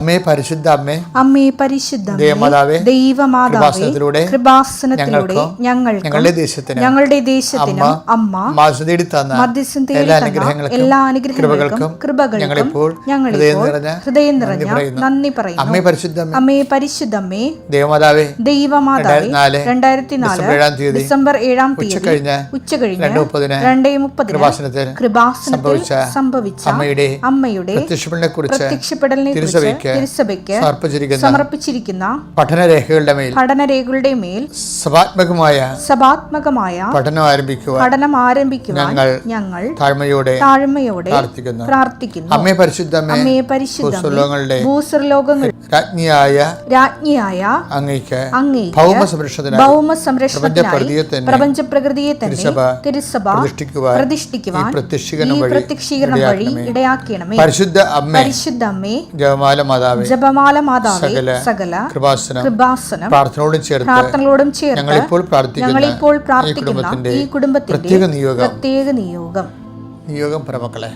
അമ്മേ പരിശുദ്ധ അമ്മേ അമ്മേ പരിശുദ്ധ ദേവമാതാവേ, ദൈവമാതാവേ കൃപാസനത്തിലൂടെ ഞങ്ങൾ ഞങ്ങളുടെ ദേശത്തിന് ഞങ്ങളുടെ ദേശത്തിന് അമ്മ മാസം തന്ന മധ്യസ്ഥം എല്ലാ അനുഗ്രഹങ്ങൾക്കും എല്ലാ അനുഗ്രഹങ്ങൾക്കും കൃപകൾക്കും ഞങ്ങൾ ഞങ്ങളിപ്പോൾ ഞങ്ങൾ ഹൃദയം നിറഞ്ഞ നന്ദി പറയുന്നു. അമ്മേ പരിശുദ്ധ അമ്മേ. അമ്മേ പരിശുദ്ധമ്മേ ദേവമാതാവേ ദൈവമാതാവേ രണ്ടായിരത്തി നാല് ഡിസംബർ ഏഴാം തീയതി ഡിസംബർ ഏഴാം തീയതി ഉച്ചകഴിഞ്ഞ് ഉച്ചകഴിഞ്ഞ് രണ്ട് മുപ്പതിന് രണ്ടേ മുപ്പതിന് കൃപാസനത്തിൽ സംഭവിച്ച അമ്മയുടെ അമ്മയുടെ പ്രത്യക്ഷപ്പെടലിനെ കുറിച്ച് പ്രത്യക്ഷപ്പെടലിനെ കുറിച്ച് തിരുസഭയ്ക്ക് സമർപ്പിച്ചിരിക്കുന്ന പഠനരേഖകളുടെ മേൽ പഠനരേഖകളുടെ മേൽ സഭാത്മകമായ സഭാത്മകമായ പഠനം ആരംഭിക്കുവാൻ പഠനം ആരംഭിക്കുവാൻ ഞങ്ങൾ ഞങ്ങൾ താഴ്മയോടെ താഴ്മയോടെ പ്രാർത്ഥിക്കുന്നു. പ്രാർത്ഥിക്കുന്നു. അമ്മയെ പരിശുദ്ധ അമ്മേ അമ്മയെ പരിശുദ്ധങ്ങളുടെ ഭൂസ്വലോകങ്ങൾ രാജ്ഞിയായ രാജ്ഞിയായ അങ്ങയ്ക്ക് അങ്ങേ ഭൗമ സംരക്ഷണത്തിനായി ഭൗമ സംരക്ഷണത്തിനായി പ്രപഞ്ച പ്രകൃതിയെ തന്നെ തിരുസഭ തിരുസഭ പ്രതിഷ്ഠിക്കുവാൻ പ്രത്യക്ഷീകരണം വഴി. ഇടയാക്കണമേ. പരിശുദ്ധ അമ്മ പരിശുദ്ധ അമ്മേ ജപമാല മാതാവേ ജപമാല മാതാവേ സകല കൃപാസനം കൃപാസനം പ്രാർത്ഥനയോടും ചേർത്ത് പ്രാർത്ഥനകളോടും ചേർത്ത് ഞങ്ങളിപ്പോൾ പ്രാർത്ഥിക്കുന്ന ഞങ്ങളിപ്പോൾ ഈ പ്രാർത്ഥിക്കുന്ന കുടുംബത്തിന്റെ ഈ കുടുംബത്തിന്റെ പ്രത്യേക നിയോഗം. പ്രത്യേക നിയോഗം. നിയോഗം പ്രമക്കളെ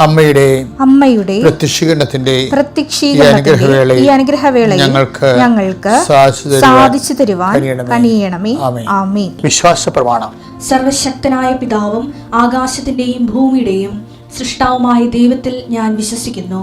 അമ്മയുടെ അമ്മയുടെ പ്രത്യക്ഷീകരണത്തിന്റെ ഈ പ്രത്യക്ഷീകരണത്തിന്റെ ഈ അനുഗ്രഹവേള ഞങ്ങൾക്ക് ഞങ്ങൾക്ക് സാധിച്ചു തരുവാൻ കണിയണമേ ആമീൻ. വിശ്വാസ പ്രമാണം. സർവശക്തനായ പിതാവും ആകാശത്തിന്റെയും ഭൂമിയുടെയും സൃഷ്ടാവുമായ ദൈവത്തിൽ ഞാൻ വിശ്വസിക്കുന്നു.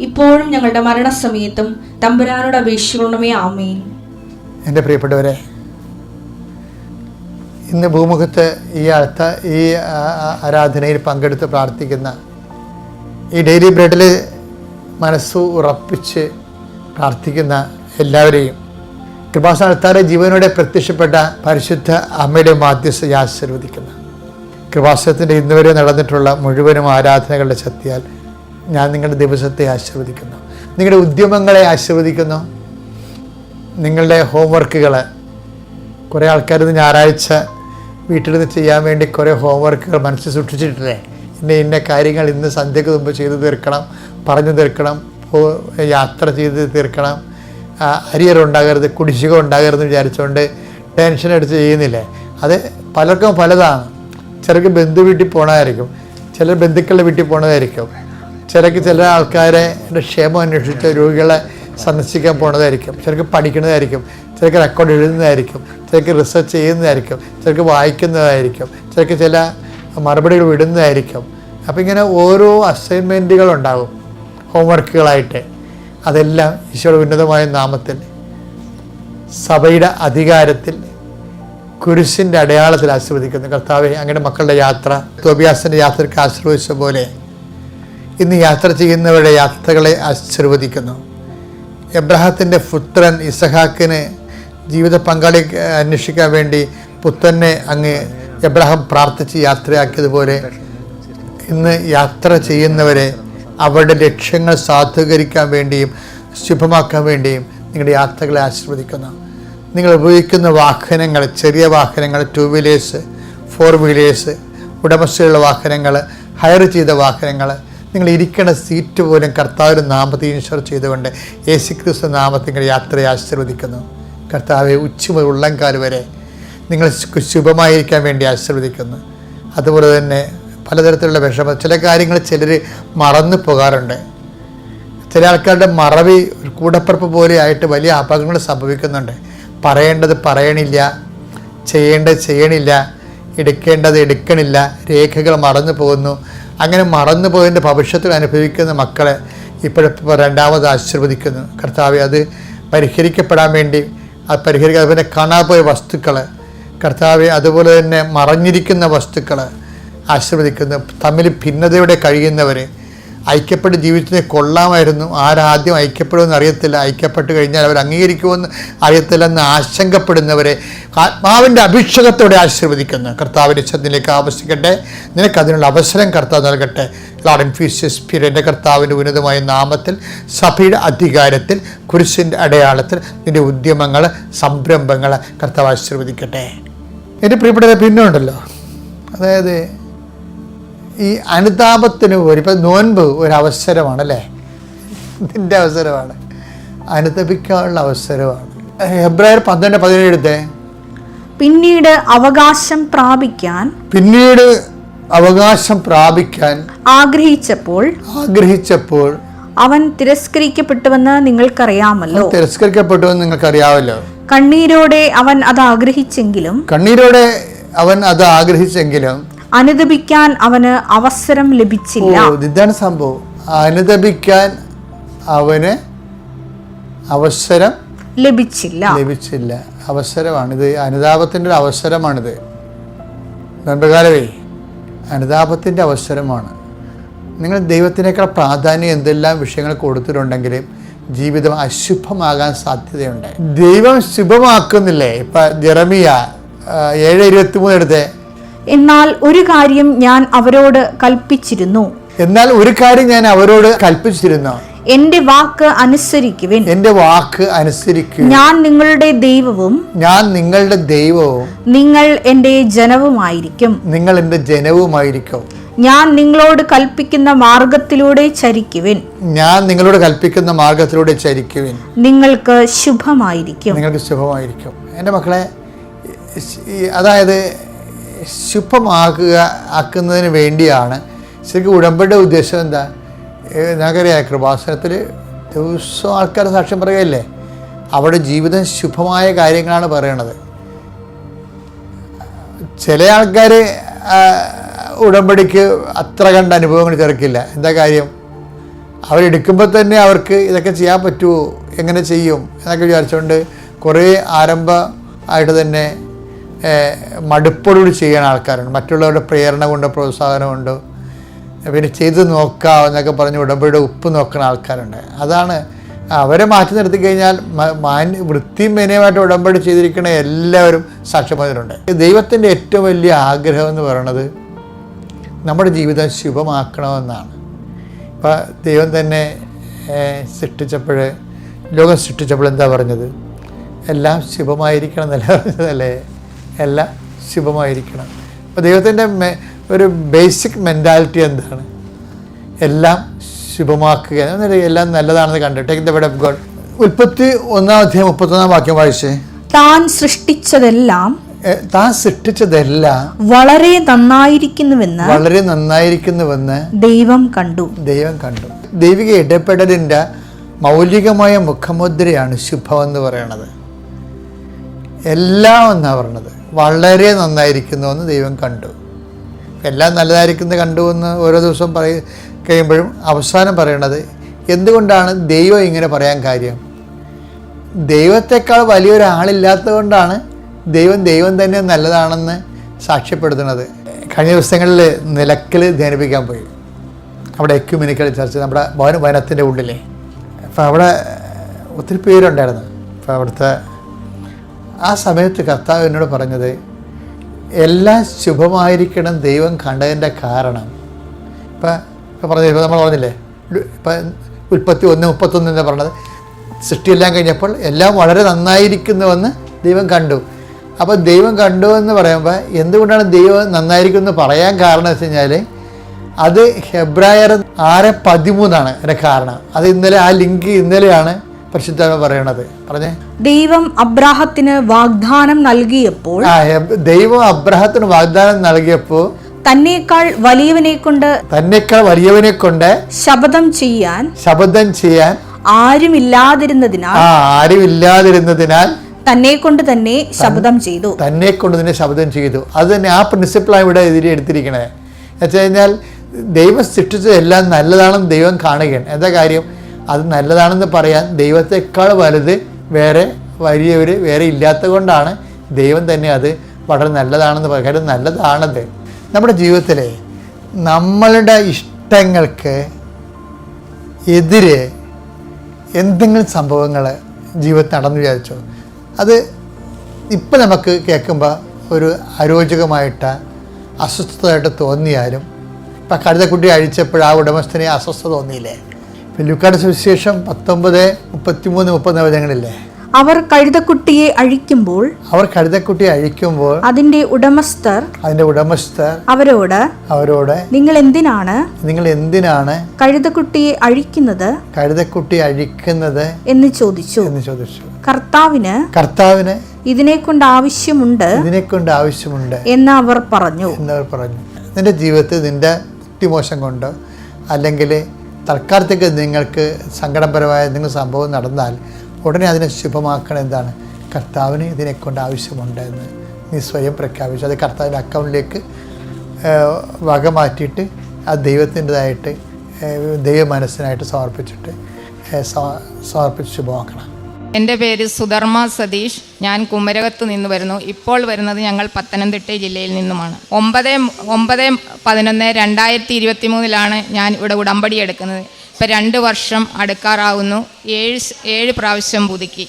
ഇപ്പോഴും ഞങ്ങളുടെ മരണസമയത്തും തമ്പുരാനോട് അപേക്ഷിക്കണമേ ആമേൻ. എന്റെ പ്രിയപ്പെട്ടവരെ ഇന്ന് ഭൂമുഖത്ത് ഈ അടുത്ത ഈ ആരാധനയിൽ പങ്കെടുത്ത് പ്രാർത്ഥിക്കുന്ന ഈ ഡെയിലി ബ്രെഡിൽ മനസ്സ് ഉറപ്പിച്ച് പ്രാർത്ഥിക്കുന്ന എല്ലാവരെയും കൃപാസ്ഥാനത്താറെ ജീവനോടെ പ്രത്യക്ഷപ്പെട്ട പരിശുദ്ധ അമ്മയുടെ മാധ്യസ്ഥ ആശീർവദിക്കുന്നു. കൃപാസനത്തിന്റെ ഇന്നുവരെ നടന്നിട്ടുള്ള മുഴുവനും ആരാധനകളുടെ ശക്തിയാൽ ഞാൻ നിങ്ങളുടെ ദിവസത്തെ ആശീർവദിക്കുന്നു. നിങ്ങളുടെ ഉദ്യമങ്ങളെ ആശീർവദിക്കുന്നു. നിങ്ങളുടെ ഹോംവർക്കുകൾ കുറേ ആൾക്കാർ ഇത് ഞായറാഴ്ച വീട്ടിൽ നിന്ന് ചെയ്യാൻ വേണ്ടി കുറേ ഹോംവർക്കുകൾ മനസ്സിൽ സൂക്ഷിച്ചിട്ടില്ലേ? ഇന്ന ഇന്ന കാര്യങ്ങൾ ഇന്ന് സന്ധ്യക്ക് മുമ്പ് ചെയ്തു തീർക്കണം പറഞ്ഞു തീർക്കണം യാത്ര ചെയ്ത് തീർക്കണം. അരിയർ ഉണ്ടാകരുത് കുടിശ്ശിക ഉണ്ടാകരുത് എന്ന് വിചാരിച്ചുകൊണ്ട് ടെൻഷൻ എടുത്ത് ചെയ്യുന്നില്ലേ? അത് പലർക്കും പലതാണ്. ചിലർക്ക് ബന്ധു വീട്ടിൽ പോകണമായിരിക്കും ചിലർ ബന്ധുക്കളുടെ വീട്ടിൽ പോകണതായിരിക്കും ചിലർക്ക് ചില ആൾക്കാരെ ക്ഷേമം അന്വേഷിച്ച് രോഗികളെ സന്ദർശിക്കാൻ പോണതായിരിക്കും. ചിലക്ക് പഠിക്കുന്നതായിരിക്കും. ചിലക്ക് റെക്കോർഡ് എഴുതുന്നതായിരിക്കും. ചിലക്ക് റിസർച്ച് ചെയ്യുന്നതായിരിക്കും. ചിലക്ക് വായിക്കുന്നതായിരിക്കും. ചിലക്ക് ചില മറുപടികൾ വിടുന്നതായിരിക്കും. അപ്പോൾ ഇങ്ങനെ ഓരോ അസൈൻമെന്റുകൾ ഉണ്ടാകും. ഹോംവർക്കുകളായിട്ട് അതെല്ലാം ഈശോയുടെ ഉന്നതമായ നാമത്തിൽ സഭയുടെ അധികാരത്തിൽ കുരിശിന്റെ അടയാളത്തിൽ ആശീർവദിക്കുന്നു. കർത്താവെ അങ്ങനെ മക്കളുടെ യാത്ര തോബിയാസിന്റെ യാത്രയ്ക്ക് ആശീർവദിച്ച പോലെ ഇന്ന് യാത്ര ചെയ്യുന്നവരുടെ യാത്രകളെ ആശീർവദിക്കുന്നു. എബ്രഹത്തിന്റെ പുത്രൻ ഇസഹാക്കിന് ജീവിത പങ്കാളി അന്വേഷിക്കാൻ വേണ്ടി പുത്രനെ അങ്ങ് എബ്രഹാം പ്രാർത്ഥിച്ച് യാത്രയാക്കിയതുപോലെ ഇന്ന് യാത്ര ചെയ്യുന്നവരെ അവരുടെ ലക്ഷ്യങ്ങൾ സാധൂകരിക്കാൻ വേണ്ടിയും ശുഭമാക്കാൻ വേണ്ടിയും നിങ്ങളുടെ യാത്രകളെ ആശീർവദിക്കുന്നു. നിങ്ങൾ ഉപയോഗിക്കുന്ന വാഹനങ്ങൾ ചെറിയ വാഹനങ്ങൾ ടു വീലേഴ്സ് ഫോർ വീലേഴ്സ് ഉടമസ്ഥയുള്ള വാഹനങ്ങൾ ഹയർ ചെയ്ത വാഹനങ്ങൾ നിങ്ങൾ ഇരിക്കുന്ന സീറ്റ് പോലും കർത്താവിന്റെ നാമത്തെ ഇൻഷുർ ചെയ്തുകൊണ്ട് യേശു ക്രിസ്തു നിങ്ങൾ യാത്രയെ ആശീർവദിക്കുന്നു. കർത്താവെ ഉച്ച ഉള്ളംകാൽ വരെ നിങ്ങൾ ശുഭമായിരിക്കാൻ വേണ്ടി ആശീർവദിക്കുന്നു. അതുപോലെ തന്നെ പലതരത്തിലുള്ള വിഷമം ചില കാര്യങ്ങൾ ചിലർ മറന്നു പോകാറുണ്ട്. ചില ആൾക്കാരുടെ മറവി കൂടപ്പറപ്പ് പോലെയായിട്ട് വലിയ അപകടങ്ങൾ സംഭവിക്കുന്നുണ്ട്. പറയേണ്ടത് പറയണില്ല ചെയ്യേണ്ടത് ചെയ്യണില്ല എടുക്കേണ്ടത് എടുക്കണില്ല. രേഖകൾ മറന്നു പോകുന്നു. അങ്ങനെ മറന്നു പോയതിന്റെ ഭവിഷ്യത്തിൽ അനുഭവിക്കുന്ന മക്കളെ ഇപ്പോഴിപ്പോൾ രണ്ടാമത് ആശീർവദിക്കുന്നു. കർത്താവ് അത് പരിഹരിക്കപ്പെടാൻ വേണ്ടി അത് പരിഹരിക്കുക അതുപോലെ കാണാപോയ വസ്തുക്കൾ കർത്താവ് അതുപോലെ തന്നെ മറഞ്ഞിരിക്കുന്ന വസ്തുക്കൾ ആശീർവദിക്കുന്നു. തമ്മിൽ ഭിന്നതയോടെ കഴിയുന്നവർ ഐക്യപ്പെട്ട് ജീവിച്ചതിനെ കൊള്ളാമായിരുന്നു. ആരാദ്യം ഐക്യപ്പെടുമെന്ന് അറിയത്തില്ല. ഐക്യപ്പെട്ട് കഴിഞ്ഞാൽ അവർ അംഗീകരിക്കുമെന്ന് അറിയത്തില്ല എന്ന് ആശങ്കപ്പെടുന്നവരെ ആത്മാവിന്റെ അഭിഷേകത്തോടെ ആശീർവദിക്കുന്നു. കർത്താവിന്റെ ചതിലേക്ക് ആവശ്യിക്കട്ടെ. നിനക്ക് അതിനുള്ള അവസരം കർത്താവ് നൽകട്ടെ. ലോഡ് ഇൻഫ്യൂസ് സ്പിരിറ്റ് എന്റെ കർത്താവിന്റെ ഉന്നതമായ നാമത്തിൽ സഭയുടെ അധികാരത്തിൽ കുരിശിന്റെ അടയാളത്തിൽ നിന്റെ ഉദ്യമങ്ങൾ സംരംഭങ്ങൾ കർത്താവ് ആശീർവദിക്കട്ടെ. എന്റെ പ്രിയപ്പെട്ട പിന്നെ ഉണ്ടല്ലോ. അതായത് ഈ അനുതാപത്തിന് ഒരു ഇപ്പം നോൻപ് ഒരു അവസരമാണ് അല്ലേ? ഇതിന്റെ അവസരമാണ്. അനുതപിക്കാനുള്ള അവസരമാണ്. ഹെബ്രായർ പന്ത്രണ്ട് പതിനേഴത്തെ പിന്നീട് അവകാശം പ്രാപിക്കാൻ പിന്നീട് അവകാശം പ്രാപിക്കാൻ ആഗ്രഹിച്ചപ്പോൾ ആഗ്രഹിച്ചപ്പോൾ അവൻ തിരസ്കരിക്കപ്പെട്ടുവെന്ന് നിങ്ങൾക്കറിയാമല്ലോ. തിരസ്കരിക്കപ്പെട്ടുവെന്ന് നിങ്ങൾക്കറിയാമല്ലോ. കണ്ണീരോടെ അവൻ അത് ആഗ്രഹിച്ചെങ്കിലും കണ്ണീരോടെ അവൻ അത് ആഗ്രഹിച്ചെങ്കിലും അനുദപിക്കാൻ അവന് അവസരം ലഭിച്ചില്ല. ഇതാണ് സംഭവം. അനുദപിക്കാൻ അവന് അവസരം ലഭിച്ചില്ല. ലഭിച്ചില്ല. അവസരമാണിത്. അനുതാപത്തിന്റെ ഒരു അവസരമാണിത്. നമ്പകാലവേ അനുതാപത്തിന്റെ അവസരമാണ്. നിങ്ങൾ ദൈവത്തിനേക്കാൾ പ്രാധാന്യം എന്തെല്ലാം വിഷയങ്ങൾ കൊടുത്തിട്ടുണ്ടെങ്കിലും ജീവിതം അശുഭമാകാൻ സാധ്യതയുണ്ട്. ദൈവം ശുഭമാക്കുന്നില്ലേ? ഇപ്പം ജെറമിയ ഏഴ് ഇരുപത്തി മൂന്ന് എടുത്തേ. എന്നാൽ ഒരു കാര്യം ഞാൻ അവരോട് കൽപ്പിച്ചിരുന്നു. എന്നാൽ ഒരു കാര്യം ഞാൻ അവരോട് കൽപ്പിച്ചിരുന്നു. എന്റെ വാക്ക് അനുസരിക്കുവിൻ. എന്റെ വാക്ക് അനുസരിക്കുക ഞാൻ നിങ്ങളുടെ ദൈവവും ഞാൻ നിങ്ങളുടെ ദൈവവും നിങ്ങൾ എന്റെ ജനവുമായിരിക്കും. നിങ്ങൾ എന്റെ ജനവുമായിരിക്കും. ഞാൻ നിങ്ങളോട് കൽപ്പിക്കുന്ന മാർഗത്തിലൂടെ ചരിക്കുവിൻ. ഞാൻ നിങ്ങളോട് കൽപ്പിക്കുന്ന മാർഗത്തിലൂടെ ചരിക്കുവിൻ. നിങ്ങൾക്ക് ശുഭമായിരിക്കും. നിങ്ങൾക്ക് ശുഭമായിരിക്കും. എന്റെ മക്കളെ അതായത് ശുഭമാക്കുക ആക്കുന്നതിന് വേണ്ടിയാണ്. ശരിക്കും ഉടമ്പടിയുടെ ഉദ്ദേശം എന്താ? ഞങ്ങൾക്കറിയാം കൃപാസനത്തിൽ ദിവസവും ആൾക്കാർ സാക്ഷ്യം പറയുകയല്ലേ? അവിടെ ജീവിതം ശുഭമായ കാര്യങ്ങളാണ് പറയണത്. ചില ആൾക്കാർ ഉടമ്പടിക്ക് അത്ര കണ്ട അനുഭവങ്ങൾ ചേർക്കില്ല എന്താ കാര്യം? അവരെടുക്കുമ്പോൾ തന്നെ അവർക്ക് ഇതൊക്കെ ചെയ്യാൻ പറ്റുമോ എങ്ങനെ ചെയ്യും? എന്നൊക്കെ വിചാരിച്ചുകൊണ്ട് കുറേ ആരംഭ ആയിട്ട് തന്നെ മടുപ്പോടുകൂടി ചെയ്യുന്ന ആൾക്കാരുണ്ട്. മറ്റുള്ളവരുടെ പ്രേരണ കൊണ്ട് പ്രോത്സാഹനം കൊണ്ട് പിന്നെ ചെയ്ത് നോക്കാം എന്നൊക്കെ പറഞ്ഞ് ഉടമ്പടിയുടെ ഉപ്പ് നോക്കുന്ന ആൾക്കാരുണ്ട്. അതാണ് അവരെ മാറ്റി നിർത്തി കഴിഞ്ഞാൽ മാന്യ വൃത്തിയും മേനയുമായിട്ട് ഉടമ്പടി ചെയ്തിരിക്കുന്ന എല്ലാവരും സാക്ഷ്യമാതിരുണ്ട് ദൈവത്തിന്റെ ഏറ്റവും വലിയ ആഗ്രഹം എന്ന് പറയുന്നത് നമ്മുടെ ജീവിതം ശുഭമാക്കണമെന്നാണ്. ഇപ്പം ദൈവം തന്നെ സൃഷ്ടിച്ചപ്പോൾ ലോകം സൃഷ്ടിച്ചപ്പോൾ എന്താ പറഞ്ഞത്? എല്ലാം ശുഭമായിരിക്കണം എന്നല്ല പറഞ്ഞതല്ലേ എല്ലാം ശുഭമായിരിക്കണം. അപ്പോൾ ദൈവത്തിന്റെ മെ- ഒരു ബേസിക് മെന്റാലിറ്റി എന്താണ്? എല്ലാം ശുഭമാക്കുക. എന്നല്ല എല്ലാം നല്ലതാണെന്ന് കണ്ടു. Take the word of God ഉൽപ്പത്തി ഒന്നാം അധ്യായം മുപ്പത്തൊന്നാം വാക്യം വായിച്ചേ. താൻ സൃഷ്ടിച്ചതെല്ലാം താൻ സൃഷ്ടിച്ചതെല്ലാം വളരെ നന്നായിരിക്കുന്നുവെന്ന് വളരെ നന്നായിരിക്കുന്നുവെന്ന് ദൈവം കണ്ടു. ദൈവം കണ്ടു. ദൈവിക ഇടപെടലിന്റെ മൗലികമായ മുഖമുദ്രയാണ് ശുഭം എന്ന് പറയണത്. എല്ലാം എന്നാണ് പറയണത്? വളരെ നന്നായിരിക്കുന്നു എന്ന് ദൈവം കണ്ടു. എല്ലാം നല്ലതായിരിക്കുന്നത് കണ്ടു എന്ന് ഓരോ ദിവസവും പറയ കഴിയുമ്പോഴും അവസാനം പറയണത് എന്തുകൊണ്ടാണ് ദൈവം ഇങ്ങനെ പറയാൻ കാര്യം? ദൈവത്തെക്കാൾ വലിയൊരാളില്ലാത്തത് കൊണ്ടാണ് ദൈവം ദൈവം തന്നെ നല്ലതാണെന്ന് സാക്ഷ്യപ്പെടുത്തുന്നത്. കഴിഞ്ഞ ദിവസങ്ങളിൽ നിലക്കൽ ധ്യാനിപ്പിക്കാൻ പോയി. അവിടെ എക്യുമിനിക്കൽ ചർച്ച് നമ്മുടെ വനത്തിന്റെ ഉള്ളിലെ. അപ്പോൾ അവിടെ ഒത്തിരി പേരുണ്ടായിരുന്നു. അപ്പോൾ അവിടുത്തെ ആ സമയത്ത് കർത്താവ് എന്നോട് പറഞ്ഞത് എല്ലാം ശുഭമായിരിക്കണം ദൈവം കണ്ടതിന്റെ കാരണം. ഇപ്പം ഇപ്പം പറഞ്ഞത് ഇപ്പം നമ്മൾ പറഞ്ഞില്ലേ ഇപ്പം ഉൽപ്പത്തി ഒന്ന് മുപ്പത്തൊന്ന് എന്ന് പറഞ്ഞത് സൃഷ്ടിയെല്ലാം കഴിഞ്ഞപ്പോൾ എല്ലാം വളരെ നന്നായിരിക്കുന്നുവെന്ന് ദൈവം കണ്ടു. അപ്പോൾ ദൈവം കണ്ടു എന്ന് പറയുമ്പോൾ എന്തുകൊണ്ടാണ് ദൈവം നന്നായിരിക്കും എന്ന് പറയാൻ കാരണം വെച്ച് കഴിഞ്ഞാൽ അത് ഹെബ്രായർ ആറ് പതിമൂന്നാണ് അതിന്റെ കാരണം. അത് ഇന്നലെ ആ ലിങ്ക് ഇന്നലെയാണ് പരിശുദ്ധ പറയണത്. പറഞ്ഞേ. ദൈവം അബ്രാഹത്തിന് വാഗ്ദാനം നൽകിയപ്പോൾ ദൈവം അബ്രാഹത്തിന് വാഗ്ദാനം നൽകിയപ്പോൾ തന്നേക്കാൾ വലിയവനെ കൊണ്ട് തന്നെക്കാൾ വലിയവനെ കൊണ്ട് ശപഥം ചെയ്യാൻ ശബദം ചെയ്യാൻ ആരുമില്ലാതിരുന്നതിനാൽ ആരുമില്ലാതിരുന്നതിനാൽ തന്നെ കൊണ്ട് തന്നെ ശബ്ദം ചെയ്തു. തന്നെ കൊണ്ട് തന്നെ ശബ്ദം ചെയ്തു. അത് തന്നെ ആ പ്രിൻസിപ്പിളാണ് ഇവിടെ എതിരെ എടുത്തിരിക്കണേ. എന്ന് വെച്ച് കഴിഞ്ഞാൽ ദൈവം സൃഷ്ടിച്ചതെല്ലാം നല്ലതാണെന്ന് ദൈവം കാണുകയാണ്. എന്താ കാര്യം? അത് നല്ലതാണെന്ന് പറയാൻ ദൈവത്തെക്കാൾ വലുത് വേറെ വലിയവർ വേറെ ഇല്ലാത്ത കൊണ്ടാണ് ദൈവം തന്നെ അത് വളരെ നല്ലതാണെന്ന് പറയുക കാര്യം നല്ലതാണത്. നമ്മുടെ ജീവിതത്തിലെ നമ്മളുടെ ഇഷ്ടങ്ങൾക്ക് എതിരെ എന്തെങ്കിലും സംഭവങ്ങൾ ജീവിതത്തിൽ നടന്നു വിചാരിച്ചോ? അത് ഇപ്പം നമുക്ക് കേൾക്കുമ്പോൾ ഒരു അരോചകമായിട്ട് അസ്വസ്ഥതയായിട്ട് തോന്നിയാലും ഇപ്പം കഴുതക്കുട്ടി അഴിച്ചപ്പോൾ ആ ഉടമസ്ഥനെ അസ്വസ്ഥത തോന്നിയില്ലേ? ലുക്കാട് സുവിശേഷം പത്തൊമ്പത് മുപ്പത്തിമൂന്ന് മുപ്പത് വചനങ്ങളില്ലേ? അവർ കഴുതക്കുട്ടിയെ അഴിക്കുമ്പോൾ അവർ കഴുതക്കുട്ടിയെ അഴിക്കുമ്പോൾ അതിന്റെ ഉടമസ്ഥർ അതിന്റെ ഉടമസ്ഥർ അവരോട് അവരോട് നിങ്ങൾ എന്തിനാണ് നിങ്ങൾ എന്തിനാണ് കഴുതക്കുട്ടിയെ അഴിക്കുന്നത് കഴുതക്കുട്ടിയെ അഴിക്കുന്നത് എന്ന് ചോദിച്ചു. എന്ന് ചോദിച്ചു. കർത്താവിന് കർത്താവിന് ഇതിനെ കൊണ്ട് ആവശ്യമുണ്ട് ഇതിനെ കൊണ്ട് ആവശ്യമുണ്ട് എന്ന് അവർ പറഞ്ഞു. എന്നവർ പറഞ്ഞു. നിന്റെ ജീവിതത്തിൽ നിന്റെ ബുദ്ധിമോശം കൊണ്ട് അല്ലെങ്കിൽ തൽക്കാലത്തേക്ക് നിങ്ങൾക്ക് സങ്കടപരമായ എന്തെങ്കിലും സംഭവം നടന്നാൽ ഉടനെ അതിനെ ശുഭമാക്കണം എന്താണ് കർത്താവിന് ഇതിനെക്കൊണ്ട് ആവശ്യമുണ്ട് എന്ന് നീ സ്വയം പ്രഖ്യാപിച്ചു. അത് കർത്താവിന്റെ അക്കൗണ്ടിലേക്ക് വക മാറ്റിയിട്ട് ആ ദൈവത്തിന്റെതായിട്ട് ദൈവ മനസ്സിനായിട്ട് സമർപ്പിച്ചിട്ട് സമർപ്പിച്ച് ശുഭമാക്കണം. എന്റെ പേര് സുധർമ്മ സതീഷ്. ഞാൻ കുമരകത്ത് നിന്ന് വരുന്നു. ഇപ്പോൾ വരുന്നത് ഞങ്ങൾ പത്തനംതിട്ട ജില്ലയിൽ നിന്നുമാണ്. ഒമ്പത് ഒമ്പത് പതിനൊന്ന് രണ്ടായിരത്തി ഇരുപത്തി മൂന്നിലാണ് ഞാൻ ഇവിടെ ഉടമ്പടി എടുക്കുന്നത്. ഇപ്പം രണ്ട് വർഷം അടുക്കാറാവുന്നു. ഏഴ് ഏഴ് പ്രാവശ്യം പുതുക്കി.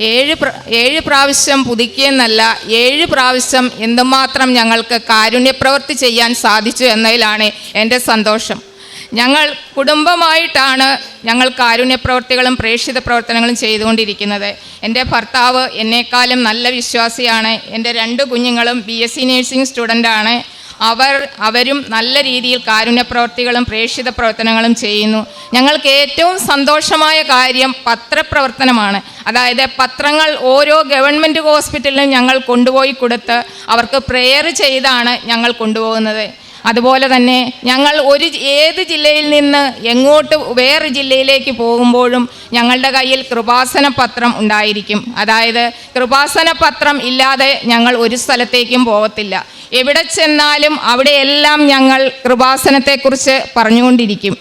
ഏഴ് ഏഴ് പ്രാവശ്യം പുതുക്കിയെന്നല്ല ഏഴ് പ്രാവശ്യം എന്തുമാത്രം ഞങ്ങൾക്ക് കാരുണ്യപ്രവൃത്തി ചെയ്യാൻ സാധിച്ചു എന്നതിലാണ് എന്റെ സന്തോഷം. ഞങ്ങൾ കുടുംബമായിട്ടാണ് ഞങ്ങൾ കാരുണ്യ പ്രവർത്തികളും പ്രേക്ഷിത പ്രവർത്തനങ്ങളും ചെയ്തുകൊണ്ടിരിക്കുന്നത്. എന്റെ ഭർത്താവ് എന്നേക്കാളും നല്ല വിശ്വാസിയാണ്. എന്റെ രണ്ട് കുഞ്ഞുങ്ങളും ബി എസ് സി നേഴ്സിംഗ് സ്റ്റുഡന്റാണ് അവർ അവരും നല്ല രീതിയിൽ കാരുണ്യ പ്രവർത്തികളും പ്രേക്ഷിത പ്രവർത്തനങ്ങളും ചെയ്യുന്നു. ഞങ്ങൾക്ക് ഏറ്റവും സന്തോഷമായ കാര്യം പത്രപ്രവർത്തനമാണ്. അതായത് പത്രങ്ങൾ ഓരോ ഗവൺമെന്റ് ഹോസ്പിറ്റലിലും ഞങ്ങൾ കൊണ്ടുപോയി കൊടുത്ത് അവർക്ക് പ്രെയർ ചെയ്താണ് ഞങ്ങൾ കൊണ്ടുപോകുന്നത്. അതുപോലെ തന്നെ ഞങ്ങൾ ഒരു ഏത് ജില്ലയിൽ നിന്ന് എങ്ങോട്ട് വേറെ ജില്ലയിലേക്ക് പോകുമ്പോഴും ഞങ്ങളുടെ കയ്യിൽ കൃപാസന പത്രം ഉണ്ടായിരിക്കും. അതായത് കൃപാസന പത്രം ഇല്ലാതെ ഞങ്ങൾ ഒരു സ്ഥലത്തേക്കും പോകത്തില്ല എവിടെ ചെന്നാലും അവിടെയെല്ലാം ഞങ്ങൾ കൃപാസനത്തെക്കുറിച്ച് പറഞ്ഞുകൊണ്ടിരിക്കും.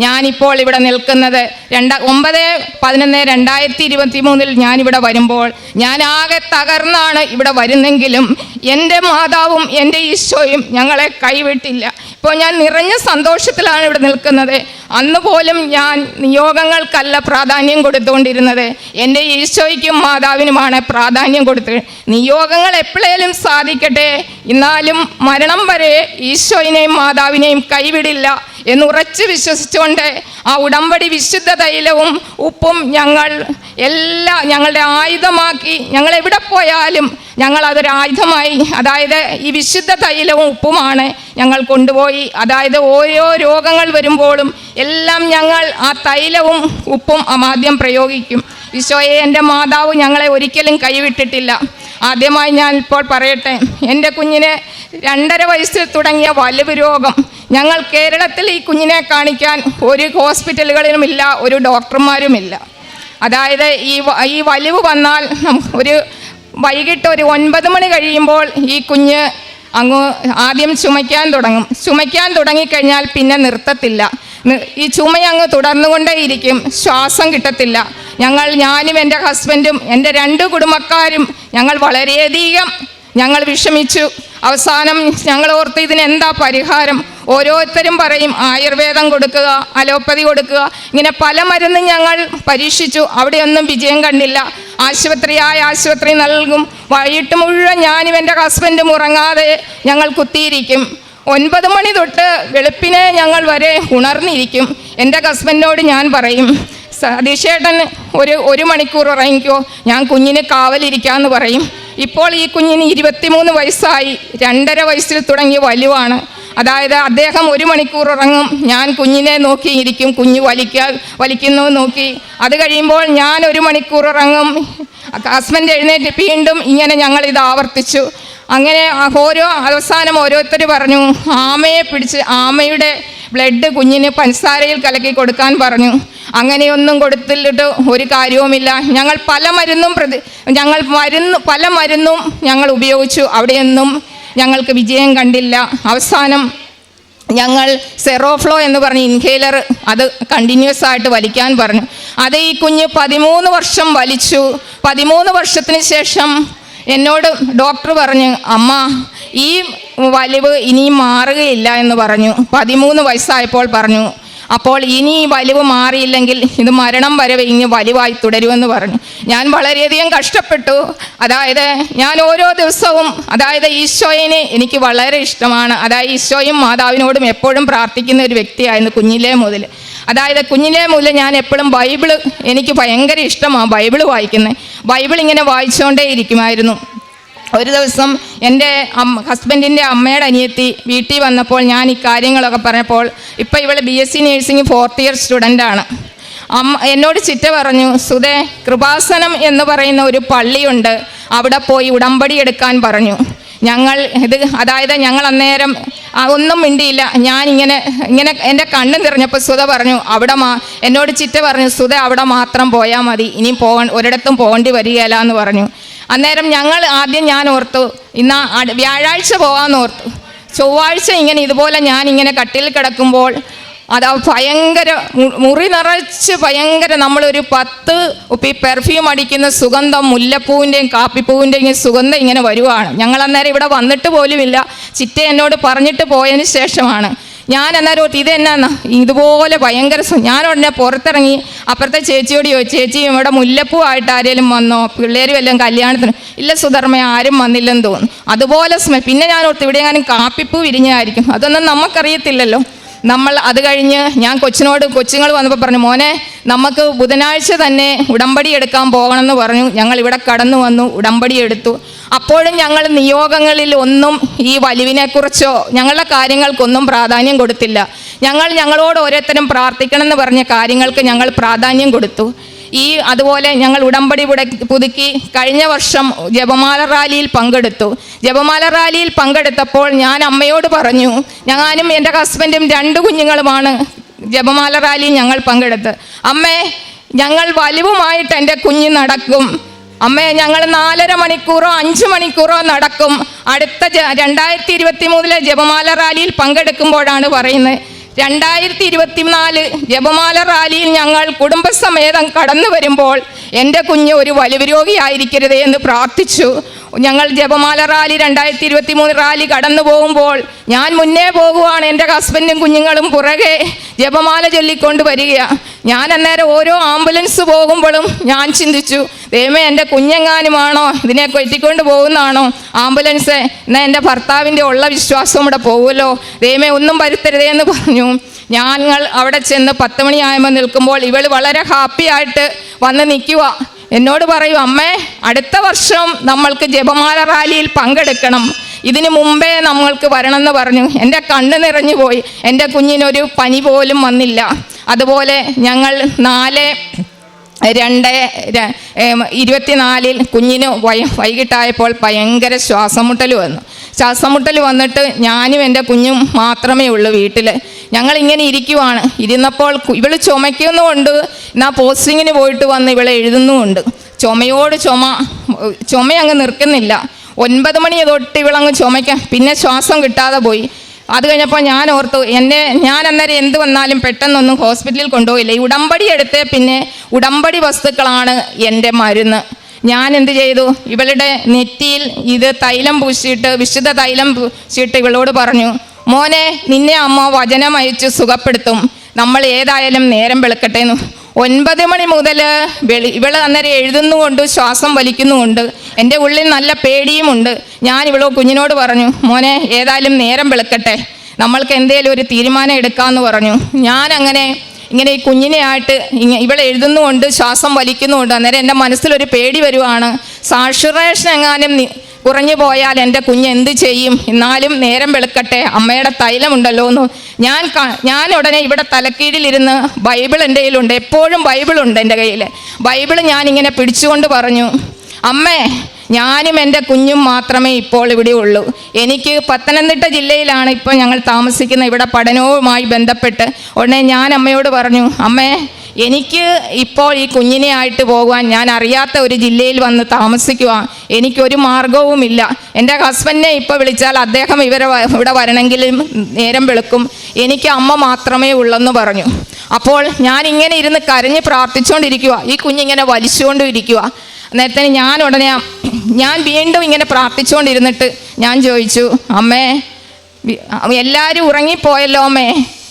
ഞാനിപ്പോൾ ഇവിടെ നിൽക്കുന്നത് രണ്ട ഒമ്പത് പതിനൊന്ന് രണ്ടായിരത്തി ഇരുപത്തി മൂന്നിൽ ഞാനിവിടെ വരുമ്പോൾ ഞാൻ ആകെ തകർന്നാണ് ഇവിടെ വരുന്നെങ്കിലും എന്റെ മാതാവും എന്റെ ഈശോയും ഞങ്ങളെ കൈവിട്ടില്ല. ഇപ്പോൾ ഞാൻ നിറഞ്ഞ സന്തോഷത്തിലാണ് ഇവിടെ നിൽക്കുന്നത്. അന്ന് പോലും ഞാൻ നിയോഗങ്ങൾക്കല്ല പ്രാധാന്യം കൊടുത്തുകൊണ്ടിരുന്നത്. എന്റെ ഈശോയ്ക്കും മാതാവിനുമാണ് പ്രാധാന്യം കൊടുത്ത്. നിയോഗങ്ങൾ എപ്പോഴേലും സാധിക്കട്ടെ. എന്നാലും മരണം വരെ ഈശോയിനെയും മാതാവിനെയും കൈവിടില്ല. എന്ന് ഉറച്ചു വിശ്വസിച്ചുകൊണ്ട് ആ ഉടമ്പടി വിശുദ്ധ തൈലവും ഉപ്പും ഞങ്ങൾ എല്ലാ ഞങ്ങളുടെ ആയുധമാക്കി ഞങ്ങൾ എവിടെ പോയാലും ഞങ്ങൾ അതൊരു ആയുധമായി അതായത് ഈ വിശുദ്ധ തൈലവും ഉപ്പുമാണ് ഞങ്ങൾ കൊണ്ടുപോയി. അതായത് ഓരോ രോഗങ്ങൾ വരുമ്പോഴും എല്ലാം ഞങ്ങൾ ആ തൈലവും ഉപ്പും ആദ്യം പ്രയോഗിക്കും. ഈശോയെ എന്റെ മാതാവ് ഞങ്ങളെ ഒരിക്കലും കൈവിട്ടിട്ടില്ല. ആദ്യമായി ഞാൻ ഇപ്പോൾ പറയട്ടെ എന്റെ കുഞ്ഞിന് രണ്ടര വയസ്സിൽ തുടങ്ങിയ വലിവ് രോഗം. ഞങ്ങൾ കേരളത്തിൽ ഈ കുഞ്ഞിനെ കാണിക്കാൻ ഒരു ഹോസ്പിറ്റലുകളിലുമില്ല ഒരു ഡോക്ടർമാരുമില്ല. അതായത് ഈ ഈ വലിവ് വന്നാൽ ഒരു വൈകിട്ട് ഒരു ഒൻപത് മണി കഴിയുമ്പോൾ ഈ കുഞ്ഞ് അങ്ങ് ആദ്യം ചുമയ്ക്കാൻ തുടങ്ങും. ചുമയ്ക്കാൻ തുടങ്ങിക്കഴിഞ്ഞാൽ പിന്നെ നിർത്തത്തില്ല. ഈ ചുമ അങ്ങ് തുടർന്നുകൊണ്ടേയിരിക്കും ശ്വാസം കിട്ടത്തില്ല. ഞങ്ങൾ ഞാനും എന്റെ ഹസ്ബൻഡും എന്റെ രണ്ട് കുടുംബക്കാരും ഞങ്ങൾ വളരെയധികം ഞങ്ങൾ വിഷമിച്ചു. അവസാനം ഞങ്ങൾ ഓർത്ത് ഇതിന് എന്താ പരിഹാരം? ഓരോരുത്തരും പറയും ആയുർവേദം കൊടുക്കുക അലോപ്പതി കൊടുക്കുക. ഇങ്ങനെ പല മരുന്നും ഞങ്ങൾ പരീക്ഷിച്ചു. അവിടെയൊന്നും വിജയം കണ്ടില്ല. ആശുപത്രിയായ ആശുപത്രി നൽകും. വൈകിട്ട് മുഴുവൻ ഞാനും എന്റെ ഹസ്ബൻഡും ഉറങ്ങാതെ ഞങ്ങൾ കുത്തിയിരിക്കും. ഒൻപത് മണി തൊട്ട് വെളുപ്പിനെ ഞങ്ങൾ വരെ ഉണർന്നിരിക്കും. എന്റെ ഹസ്ബൻഡിനോട് ഞാൻ പറയും സതീഷേട്ടൻ ഒരു ഒരു മണിക്കൂർ ഉറങ്ങിക്കോ. ഞാൻ കുഞ്ഞിന് കാവലിരിക്കാമെന്ന് പറയും. ഇപ്പോൾ ഈ കുഞ്ഞിന് ഇരുപത്തിമൂന്ന് വയസ്സായി. രണ്ടര വയസ്സിൽ തുടങ്ങിയ വലുവാണ്. അതായത് അദ്ദേഹം ഒരു മണിക്കൂർ ഉറങ്ങും. ഞാൻ കുഞ്ഞിനെ നോക്കിയിരിക്കും. കുഞ്ഞ് വലിക്ക വലിക്കുന്നു നോക്കി. അത് കഴിയുമ്പോൾ ഞാൻ ഒരു മണിക്കൂർ ഉറങ്ങും. ഹസ്ബൻഡ് എഴുന്നേറ്റ് വീണ്ടും ഇങ്ങനെ ഞങ്ങൾ ഇത് ആവർത്തിച്ചു. അങ്ങനെ ഓരോ അവസാനം ഓരോരുത്തർ പറഞ്ഞു ആമയെ പിടിച്ച് ആമയുടെ ബ്ലഡ് കുഞ്ഞിന് പഞ്ചസാരയിൽ കലക്കി കൊടുക്കാൻ പറഞ്ഞു. അങ്ങനെയൊന്നും കൊടുത്തിട്ട് ഒരു കാര്യവുമില്ല. ഞങ്ങൾ പല മരുന്നും പ്രതി ഞങ്ങൾ മരുന്ന് പല മരുന്നും ഞങ്ങൾ ഉപയോഗിച്ചു. അവിടെയൊന്നും ഞങ്ങൾക്ക് വിജയം കണ്ടില്ല. അവസാനം ഞങ്ങൾ സെറോഫ്ലോ എന്ന് പറഞ്ഞ ഇൻഹേലർ അത് കണ്ടിന്യൂസ് ആയിട്ട് വലിക്കാൻ പറഞ്ഞു. അത് ഈ കുഞ്ഞ് പതിമൂന്ന് വർഷം വലിച്ചു. പതിമൂന്ന് വർഷത്തിന് ശേഷം എന്നോട് ഡോക്ടർ പറഞ്ഞു അമ്മ ഈ വലിവ് ഇനിയും മാറുകയില്ല എന്ന് പറഞ്ഞു. പതിമൂന്ന് വയസ്സായപ്പോൾ പറഞ്ഞു. അപ്പോൾ ഇനി ഈ വലിവ് മാറിയില്ലെങ്കിൽ ഇത് മരണം വരെ ഇനി വലിവായി തുടരുമെന്ന് പറഞ്ഞു. ഞാൻ വളരെയധികം കഷ്ടപ്പെട്ടു. അതായത് ഞാൻ ഓരോ ദിവസവും അതായത് ഈശോയിനെ എനിക്ക് വളരെ ഇഷ്ടമാണ്. അതായത് ഈശോയും മാതാവിനോടും എപ്പോഴും പ്രാർത്ഥിക്കുന്ന ഒരു വ്യക്തിയായിരുന്നു കുഞ്ഞിലേ മുതൽ. അതായത് കുഞ്ഞിലേ മുതൽ ഞാൻ എപ്പോഴും ബൈബിൾ എനിക്ക് ഭയങ്കര ഇഷ്ടമാണ് ബൈബിൾ വായിക്കുന്നത്. ബൈബിൾ ഇങ്ങനെ വായിച്ചുകൊണ്ടേ ഇരിക്കുമായിരുന്നു. ഒരു ദിവസം എന്റെ അമ്മ ഹസ്ബൻഡിന്റെ അമ്മയുടെ അനിയത്തി വീട്ടിൽ വന്നപ്പോൾ ഞാൻ ഈ കാര്യങ്ങളൊക്കെ പറഞ്ഞപ്പോൾ ഇപ്പോൾ ഇവൾ B S C nursing fourth year സ്റ്റുഡന്റാണ് അമ്മ എന്നോട് ചിറ്റ പറഞ്ഞു സുധേ കൃപാസനം എന്ന് പറയുന്ന ഒരു പള്ളിയുണ്ട്. അവിടെ പോയി ഉടമ്പടി എടുക്കാൻ പറഞ്ഞു. ഞങ്ങൾ ഇത് അതായത് ഞങ്ങൾ അന്നേരം ഒന്നും മിണ്ടിയില്ല. ഞാൻ ഇങ്ങനെ ഇങ്ങനെ എന്റെ കണ്ണ് നിറഞ്ഞപ്പോൾ സുധ പറഞ്ഞു അവിടെ മാ എന്നോട് ചിറ്റ പറഞ്ഞു സുധ അവിടെ മാത്രം പോയാൽ മതി. ഇനി പോക ഒരിടത്തും പോകേണ്ടി വരികയില്ല എന്ന് പറഞ്ഞു. അന്നേരം ഞങ്ങൾ ആദ്യം ഞാൻ ഓർത്തു ഇന്ന് വ്യാഴാഴ്ച പോകാമെന്ന് ഓർത്തു. ചൊവ്വാഴ്ച ഇങ്ങനെ ഇതുപോലെ ഞാൻ ഇങ്ങനെ കട്ടിൽ കിടക്കുമ്പോൾ അതാ ഭയങ്കര മുറി നിറച്ച് ഭയങ്കര നമ്മളൊരു പത്ത് ഉപ്പി പെർഫ്യൂം അടിക്കുന്ന സുഗന്ധം മുല്ലപ്പൂവിന്റെയും കാപ്പിപ്പൂവിന്റെയും സുഗന്ധം ഇങ്ങനെ വരുവാണ്. ഞങ്ങൾ അന്നേരം ഇവിടെ വന്നിട്ട് പോലുമില്ല. ചിറ്റ എന്നോട് പറഞ്ഞിട്ട് പോയതിന് ശേഷമാണ്. ഞാൻ അന്നേരം ഇത് എന്നാ ഇതുപോലെ ഭയങ്കര ഞാൻ ഉടനെ പുറത്തിറങ്ങി അപ്പുറത്തെ ചേച്ചിയോട് ചോദിച്ചു ചേച്ചി ഇവിടെ മുല്ലപ്പൂ ആയിട്ട് ആരെങ്കിലും വന്നോ? പിള്ളേർ വല്ലതും കല്യാണത്തിന്? ഇല്ല സുധർമ്മ ആരും വന്നില്ലെന്ന് തോന്നുന്നു. അതുപോലെ സ്മെ പിന്നെ ഞാൻ ഓർത്ത് ഇവിടെ ഞാനും കാപ്പിപ്പൂ വിരിഞ്ഞായിരിക്കും അതൊന്നും നമുക്കറിയത്തില്ലല്ലോ നമ്മൾ അത് കഴിഞ്ഞ് ഞാൻ കൊച്ചിനോട് കൊച്ചുങ്ങൾ വന്നപ്പോൾ പറഞ്ഞു മോനെ നമുക്ക് ബുധനാഴ്ച തന്നെ ഉടമ്പടി എടുക്കാൻ പോകണം എന്ന് പറഞ്ഞു. ഞങ്ങൾ ഇവിടെ കടന്നു വന്നു ഉടമ്പടി എടുത്തു. അപ്പോഴും ഞങ്ങൾ നിയോഗങ്ങളിൽ ഒന്നും ഈ വലിവിനെക്കുറിച്ചോ ഞങ്ങളുടെ കാര്യങ്ങൾക്കൊന്നും പ്രാധാന്യം കൊടുത്തില്ല. ഞങ്ങൾ ഞങ്ങളോട് ഓരോരുത്തരും പ്രാർത്ഥിക്കണമെന്ന് പറഞ്ഞ കാര്യങ്ങൾക്ക് ഞങ്ങൾ പ്രാധാന്യം കൊടുത്തു. ഈ അതുപോലെ ഞങ്ങൾ ഉടമ്പടി പുട- പുതുക്കി കഴിഞ്ഞ വർഷം ജപമാല റാലിയിൽ പങ്കെടുത്തു. ജപമാല റാലിയിൽ പങ്കെടുത്തപ്പോൾ ഞാൻ അമ്മയോട് പറഞ്ഞു ഞാനും എന്റെ ഹസ്ബൻഡും രണ്ട് കുഞ്ഞുങ്ങളുമാണ് ജപമാല റാലിയിൽ ഞങ്ങൾ പങ്കെടുത്ത്. അമ്മേ ഞങ്ങൾ വലിവുമായിട്ട് എന്റെ കുഞ്ഞ് നടക്കും. അമ്മേ ഞങ്ങൾ നാലര മണിക്കൂറോ അഞ്ച് മണിക്കൂറോ നടക്കും. അടുത്ത രണ്ടായിരത്തി ഇരുപത്തി മൂന്നിലെ ജപമാല റാലിയിൽ പങ്കെടുക്കുമ്പോഴാണ് പറയുന്നത്. രണ്ടായിരത്തി ഇരുപത്തിനാല് ജപമാല റാലിയിൽ ഞങ്ങൾ കുടുംബസമേതം കടന്നു വരുമ്പോൾ എന്റെ കുഞ്ഞ് ഒരു വലിവരോഗിയായിരിക്കരുത് എന്ന് പ്രാർത്ഥിച്ചു. ഞങ്ങൾ ജപമാല റാലി രണ്ടായിരത്തി ഇരുപത്തി മൂന്ന് റാലി കടന്നു പോകുമ്പോൾ ഞാൻ മുന്നേ പോകുവാണ് എന്റെ ഹസ്ബൻഡും കുഞ്ഞുങ്ങളും പുറകെ ജപമാല ചൊല്ലിക്കൊണ്ട് വരികയാണ് ഞാൻ അന്നേരം ഓരോ ആംബുലൻസ് പോകുമ്പോഴും ഞാൻ ചിന്തിച്ചു ദൈവമേ എന്റെ കുഞ്ഞെങ്ങാനുമാണോ ഇതിനെ കൊറ്റിക്കൊണ്ട് പോകുന്നതാണോ? ആംബുലൻസ് എന്നാൽ എന്റെ ഭർത്താവിന്റെ ഉള്ള വിശ്വാസം ഇവിടെ പോകുമല്ലോ ദൈവമേ ഒന്നും വരുത്തരുതേ എന്ന് പറഞ്ഞു. ഞങ്ങൾ അവിടെ ചെന്ന് പത്ത് മണിയാകുമ്പോൾ നിൽക്കുമ്പോൾ ഇവൾ വളരെ ഹാപ്പി ആയിട്ട് വന്ന് നിൽക്കുക. എന്നോട് പറയും അമ്മേ അടുത്ത വർഷം നമ്മൾക്ക് ജപമാല റാലിയിൽ പങ്കെടുക്കണം. ഇതിനു മുമ്പേ നമ്മൾക്ക് വരണമെന്ന് പറഞ്ഞു. എന്റെ കണ്ണ് നിറഞ്ഞു പോയി. എന്റെ കുഞ്ഞിനൊരു പനി പോലും വന്നില്ല. അതുപോലെ ഞങ്ങൾ നാല് രണ്ട് ഇരുപത്തിനാലിൽ കുഞ്ഞിന് വൈ വൈകിട്ടായപ്പോൾ ഭയങ്കര ശ്വാസം മുട്ടൽ വന്നു. ശ്വാസം മുട്ടൽ വന്നിട്ട് ഞാനും എന്റെ കുഞ്ഞും മാത്രമേ ഉള്ളൂ വീട്ടിൽ ഞങ്ങൾ ഇങ്ങനെ ഇരിക്കുവാണ്. ഇരുന്നപ്പോൾ ഇവൾ ചുമയ്ക്കുന്നുമുണ്ട്. എന്നാൽ പോസ്റ്റിങ്ങിന് പോയിട്ട് വന്ന് ഇവളെ എഴുതുന്നുമുണ്ട്. ചുമയോട് ചുമ ചുമ അങ്ങ് നിൽക്കുന്നില്ല. ഒൻപത് മണി തൊട്ട് ഇവളങ്ങ് ചുമയ്ക്കാം. പിന്നെ ശ്വാസം കിട്ടാതെ പോയി. അത് കഴിഞ്ഞപ്പോൾ ഞാൻ ഓർത്തു എന്നെ ഞാൻ അന്നേരം എന്ത് വന്നാലും പെട്ടെന്നൊന്നും ഹോസ്പിറ്റലിൽ കൊണ്ടുപോയില്ല. ഈ ഉടമ്പടി എടുത്തേ പിന്നെ ഉടമ്പടി വസ്തുക്കളാണ് എന്റെ മരുന്ന്. ഞാൻ എന്ത് ചെയ്തു? ഇവളുടെ നെറ്റിയിൽ ഇത് തൈലം പൂശിയിട്ട് വിശുദ്ധ തൈലം പൂശിയിട്ട് ഇവളോട് പറഞ്ഞു മോനെ നിന്നെ അമ്മ വചനം അയച്ച് സുഖപ്പെടുത്തും. നമ്മൾ ഏതായാലും നേരം വെളുക്കട്ടെ എന്ന് ഒൻപത് മണി മുതൽ വെളി ഇവൾ അന്നേരം എഴുതുന്നുകൊണ്ട് ശ്വാസം വലിക്കുന്നുമുണ്ട്. എന്റെ ഉള്ളിൽ നല്ല പേടിയുമുണ്ട്. ഞാൻ ഇവളോ കുഞ്ഞിനോട് പറഞ്ഞു മോനെ ഏതായാലും നേരം വെളുക്കട്ടെ. നമ്മൾക്ക് എന്തേലും ഒരു തീരുമാനം എടുക്കാമെന്ന് പറഞ്ഞു. ഞാൻ അങ്ങനെ ഇങ്ങനെ ഈ കുഞ്ഞിനെയായിട്ട് ഇവളെ എഴുതുന്നുകൊണ്ട് ശ്വാസം വലിക്കുന്നുമുണ്ട് അന്നേരം എന്റെ മനസ്സിലൊരു പേടി വരുവാണ്. സാക്ഷുറേഷൻ എങ്ങാനും കുറഞ്ഞു പോയാൽ എന്റെ കുഞ്ഞ് എന്ത് ചെയ്യും? എന്നാലും നേരം വെളുക്കട്ടെ അമ്മയുടെ തൈലമുണ്ടല്ലോ എന്ന് ഞാൻ ഞാൻ ഉടനെ ഇവിടെ തലക്കീഴിലിരുന്ന് ബൈബിൾ എന്റെ കയ്യിലുണ്ട്. എപ്പോഴും ബൈബിളുണ്ട് എന്റെ കയ്യിൽ ബൈബിൾ ഞാനിങ്ങനെ പിടിച്ചുകൊണ്ട് പറഞ്ഞു അമ്മേ ഞാനും എന്റെ കുഞ്ഞും മാത്രമേ ഇപ്പോൾ ഇവിടെ ഉള്ളൂ. എനിക്ക് പത്തനംതിട്ട ജില്ലയിലാണ് ഇപ്പോൾ ഞങ്ങൾ താമസിക്കുന്ന ഇവിടെ പഠനവുമായി ബന്ധപ്പെട്ട്. ഉടനെ ഞാൻ അമ്മയോട് പറഞ്ഞു അമ്മേ എനിക്ക് ഇപ്പോൾ ഈ കുഞ്ഞിനെ ആയിട്ട് പോകുവാൻ ഞാൻ അറിയാത്ത ഒരു ജില്ലയിൽ വന്ന് താമസിക്കുക എനിക്കൊരു മാർഗവുമില്ല എന്റെ ഹസ്ബൻഡിനെ ഇപ്പോൾ വിളിച്ചാൽ അദ്ദേഹം ഇവരെ ഇവിടെ വരണമെങ്കിലും നേരം വെളുക്കും. എനിക്ക് അമ്മ മാത്രമേ ഉള്ളെന്ന് പറഞ്ഞു. അപ്പോൾ ഞാൻ ഇങ്ങനെ ഇരുന്ന് കരഞ്ഞ് പ്രാർത്ഥിച്ചുകൊണ്ടിരിക്കുക ഈ കുഞ്ഞിങ്ങനെ വലിച്ചുകൊണ്ടും ഇരിക്കുക നേരത്തെ ഞാൻ ഉടനെ ഞാൻ വീണ്ടും ഇങ്ങനെ പ്രാർത്ഥിച്ചുകൊണ്ടിരുന്നിട്ട് ഞാൻ ചോദിച്ചു അമ്മേ എല്ലാവരും ഉറങ്ങിപ്പോയല്ലോ അമ്മേ.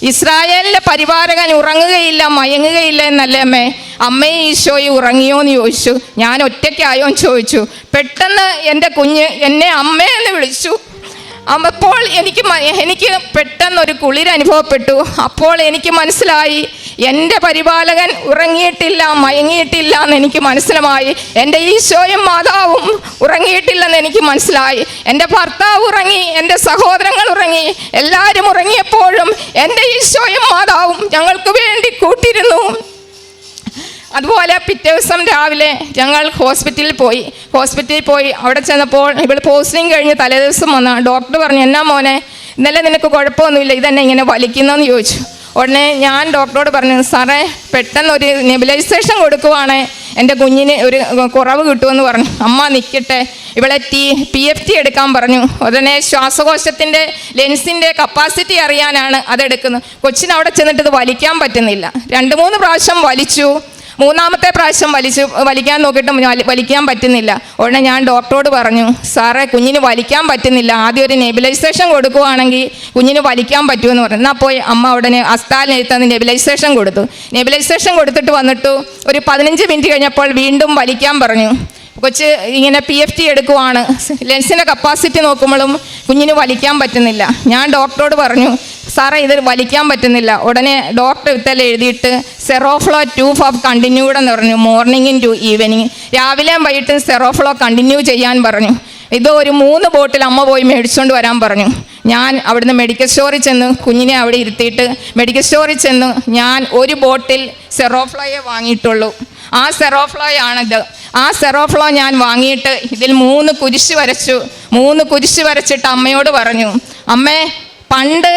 ഇസ്രായേലിന്റെ പരിപാലകൻ ഉറങ്ങുകയില്ല മയങ്ങുകയില്ല എന്നല്ലേ അമ്മേ? അമ്മയും ഈശോയെ ഉറങ്ങിയോ എന്ന് ചോദിച്ചു. ഞാൻ ഒറ്റയ്ക്കായോ എന്ന് ചോദിച്ചു. പെട്ടെന്ന് എന്റെ കുഞ്ഞ് എന്നെ അമ്മയെന്ന് വിളിച്ചു. അപ്പോൾ എനിക്ക് എനിക്ക് പെട്ടെന്ന് ഒരു കുളിർ അനുഭവപ്പെട്ടു അപ്പോൾ എനിക്ക് മനസ്സിലായി എന്റെ പരിപാലകൻ ഉറങ്ങിയിട്ടില്ല മയങ്ങിയിട്ടില്ല എന്ന് എനിക്ക് മനസ്സിലായി. എന്റെ ഈശോയും മാതാവും ഉറങ്ങിയിട്ടില്ലെന്ന് എനിക്ക് മനസ്സിലായി. എന്റെ ഭർത്താവ് ഉറങ്ങി എന്റെ സഹോദരങ്ങൾ ഉറങ്ങി. എല്ലാവരും ഉറങ്ങിയപ്പോഴും എന്റെ ഈശോയും മാതാവും ഞങ്ങൾക്ക് വേണ്ടി കൂട്ടിരുന്നു. അതുപോലെ പിറ്റേ ദിവസം രാവിലെ ഞങ്ങൾ ഹോസ്പിറ്റലിൽ പോയി. ഹോസ്പിറ്റലിൽ പോയി. അവിടെ ചെന്നപ്പോൾ ഇവിടെ പോസ്റ്റിംഗ് കഴിഞ്ഞ് തലേദിവസം വന്ന ഡോക്ടർ പറഞ്ഞു എന്നാ മോനെ ഇന്നലെ നിനക്ക് കുഴപ്പമൊന്നുമില്ല ഇതെന്നെ ഇങ്ങനെ വലിക്കുന്നതെന്ന് ചോദിച്ചു. ഉടനെ ഞാൻ ഡോക്ടറോട് പറഞ്ഞു സാറേ പെട്ടെന്ന് ഒരു നെബിലൈസേഷൻ കൊടുക്കുവാണ്. എന്റെ കുഞ്ഞിന് ഒരു കുറവ് കിട്ടുമെന്ന് പറഞ്ഞു. അമ്മ നിൽക്കട്ടെ ഇവിടെ ടി പി എഫ് ടി എടുക്കാൻ പറഞ്ഞു. ഉടനെ ശ്വാസകോശത്തിന്റെ ലെൻസിന്റെ കപ്പാസിറ്റി അറിയാനാണ് അതെടുക്കുന്നത്. കൊച്ചിന് അവിടെ ചെന്നിട്ട് ഇത് വലിക്കാൻ പറ്റുന്നില്ല. രണ്ട് മൂന്ന് പ്രാവശ്യം വലിച്ചു. മൂന്നാമത്തെ പ്രാവശ്യം വലിച്ചു വലിക്കാൻ നോക്കിയിട്ടും വലിക്കാൻ പറ്റുന്നില്ല. ഉടനെ ഞാൻ ഡോക്ടറോട് പറഞ്ഞു സാറേ കുഞ്ഞിന് വലിക്കാൻ പറ്റുന്നില്ല. ആദ്യം ഒരു നെബിലൈസേഷൻ കൊടുക്കുവാണെങ്കിൽ കുഞ്ഞിന് വലിക്കാൻ പറ്റുമെന്ന് പറഞ്ഞു. എന്നാൽ പോയി അമ്മ ഉടനെ അസ്താലിനെടുത്ത് നെബിലൈസേഷൻ കൊടുത്തു. നെബിലൈസേഷൻ കൊടുത്തിട്ട് വന്നിട്ട് ഒരു പതിനഞ്ച് മിനിറ്റ് കഴിഞ്ഞപ്പോൾ വീണ്ടും വലിക്കാൻ പറഞ്ഞു. കൊച്ച് ഇങ്ങനെ പി എഫ് ടി എടുക്കുവാണ്. ലെൻസിന്റെ കപ്പാസിറ്റി നോക്കുമ്പോഴും കുഞ്ഞിന് വലിക്കാൻ പറ്റുന്നില്ല. ഞാൻ ഡോക്ടറോട് പറഞ്ഞു സാറേ ഇത് വലിക്കാൻ പറ്റുന്നില്ല. ഉടനെ ഡോക്ടർ ഇത്തല എഴുതിയിട്ട് സെറോഫ്ലോ ടു ഓഫ് കണ്ടിന്യൂഡ് എന്ന് പറഞ്ഞു. മോർണിംഗും ടു ഈവനിങ് രാവിലെയും വൈകിട്ടും സെറോഫ്ലോ കണ്ടിന്യൂ ചെയ്യാൻ പറഞ്ഞു. ഇത് ഒരു മൂന്ന് ബോട്ടിൽ അമ്മ പോയി മേടിച്ചുകൊണ്ട് വരാൻ പറഞ്ഞു. ഞാൻ അവിടുന്ന് മെഡിക്കൽ സ്റ്റോറിൽ ചെന്ന് കുഞ്ഞിനെ അവിടെ ഇരുത്തിയിട്ട് മെഡിക്കൽ സ്റ്റോറിൽ ചെന്ന് ഞാൻ ഒരു ബോട്ടിൽ സെറോഫ്ലോയെ വാങ്ങിയിട്ടുള്ളൂ. ആ സെറോഫ്ലോയാണിത് ആ സെറോഫ്ലോ ഞാൻ വാങ്ങിയിട്ട് ഇതിൽ മൂന്ന് കുരിശ് വരച്ചു. മൂന്ന് കുരിശ് വരച്ചിട്ട് അമ്മയോട് പറഞ്ഞു അമ്മേ പണ്ട്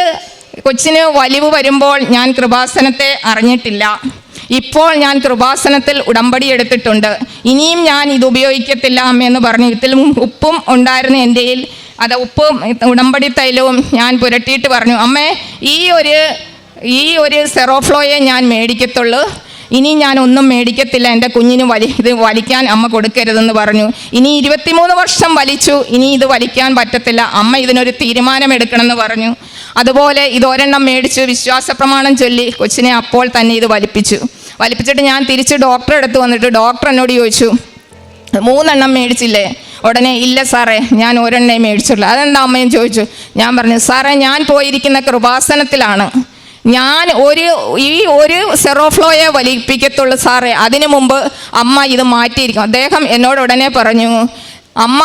കൊച്ചിന് വലിവ് വരുമ്പോൾ ഞാൻ കൃപാസനത്തെ അറിഞ്ഞിട്ടില്ല. ഇപ്പോൾ ഞാൻ കൃപാസനത്തിൽ ഉടമ്പടി എടുത്തിട്ടുണ്ട്. ഇനിയും ഞാൻ ഇത് ഉപയോഗിക്കത്തില്ല അമ്മയെന്ന് പറഞ്ഞു. ഇതിൽ ഉപ്പും ഉണ്ടായിരുന്ന എന്റെ അത് ഉപ്പും ഉടമ്പടി തൈലവും ഞാൻ പുരട്ടിയിട്ട് പറഞ്ഞു അമ്മേ ഈ ഒരു ഈ ഒരു സെറോഫ്ലോയെ ഞാൻ മേടിക്കത്തുള്ളൂ. ഇനി ഞാൻ ഒന്നും മേടിക്കത്തില്ല. എന്റെ കുഞ്ഞിന് വലി ഇത് വലിക്കാൻ അമ്മ കൊടുക്കരുതെന്ന് പറഞ്ഞു. ഇനി ഇരുപത്തിമൂന്ന് വർഷം വലിച്ചു. ഇനി ഇത് വലിക്കാൻ പറ്റത്തില്ല. അമ്മ ഇതിനൊരു തീരുമാനമെടുക്കണമെന്ന് പറഞ്ഞു. അതുപോലെ ഇത് ഒരെണ്ണം മേടിച്ചു വിശ്വാസ പ്രമാണം ചൊല്ലി കൊച്ചിനെ അപ്പോൾ തന്നെ ഇത് വലിപ്പിച്ചു. വലിപ്പിച്ചിട്ട് ഞാൻ തിരിച്ച് ഡോക്ടറെ അടുത്ത് വന്നിട്ട് ഡോക്ടർ എന്നോട് ചോദിച്ചു മൂന്നെണ്ണം മേടിച്ചില്ലേ? ഉടനെ ഇല്ല സാറേ ഞാൻ ഒരെണ്ണേ മേടിച്ചുള്ളൂ. അതെന്താ അമ്മയും ചോദിച്ചു. ഞാൻ പറഞ്ഞു സാറേ ഞാൻ പോയിരിക്കുന്ന കൃപാസനത്തിലാണ്. ഞാൻ ഒരു ഈ ഒരു സെറോഫ്ലോയെ വലിപ്പിക്കത്തുള്ളൂ സാറേ. അതിനു മുമ്പ് അമ്മ ഇത് മാറ്റിയിരിക്കും അദ്ദേഹം എന്നോട് ഉടനെ പറഞ്ഞു അമ്മ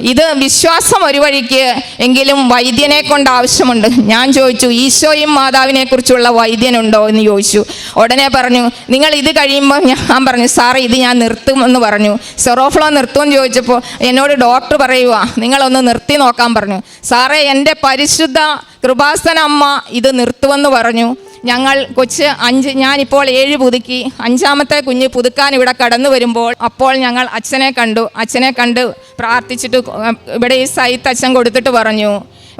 ഇത് വിശ്വാസം ഒരു വഴിക്ക് എങ്കിലും വൈദ്യനെ കൊണ്ട് ആവശ്യമുണ്ട്. ഞാൻ ചോദിച്ചു ഈശോയും മാതാവിനെ കുറിച്ചുള്ള വൈദ്യനുണ്ടോ എന്ന് ചോദിച്ചു. ഉടനെ പറഞ്ഞു നിങ്ങൾ ഇത് കഴിയുമ്പോൾ ഞാൻ പറഞ്ഞു സാറേ ഇത് ഞാൻ നിർത്തും എന്ന് പറഞ്ഞു. സെറോഫ്ലോ നിർത്തുമെന്ന് ചോദിച്ചപ്പോൾ എന്നോട് ഡോക്ടർ പറയുക നിങ്ങളൊന്ന് നിർത്തി നോക്കാൻ പറഞ്ഞു. സാറേ എന്റെ പരിശുദ്ധ കൃപാസന അമ്മ ഇത് നിർത്തുമെന്ന് പറഞ്ഞു. ഞങ്ങൾ കൊച്ച് അഞ്ച് ഞാനിപ്പോൾ ഏഴ് പുതുക്കി. അഞ്ചാമത്തെ കുഞ്ഞ് പുതുക്കാൻ ഇവിടെ കടന്നു വരുമ്പോൾ അപ്പോൾ ഞങ്ങൾ അച്ഛനെ കണ്ടു. അച്ഛനെ കണ്ട് പ്രാർത്ഥിച്ചിട്ട് ഇവിടെ ഈ സൈത്ത് അച്ഛൻ കൊടുത്തിട്ട് പറഞ്ഞു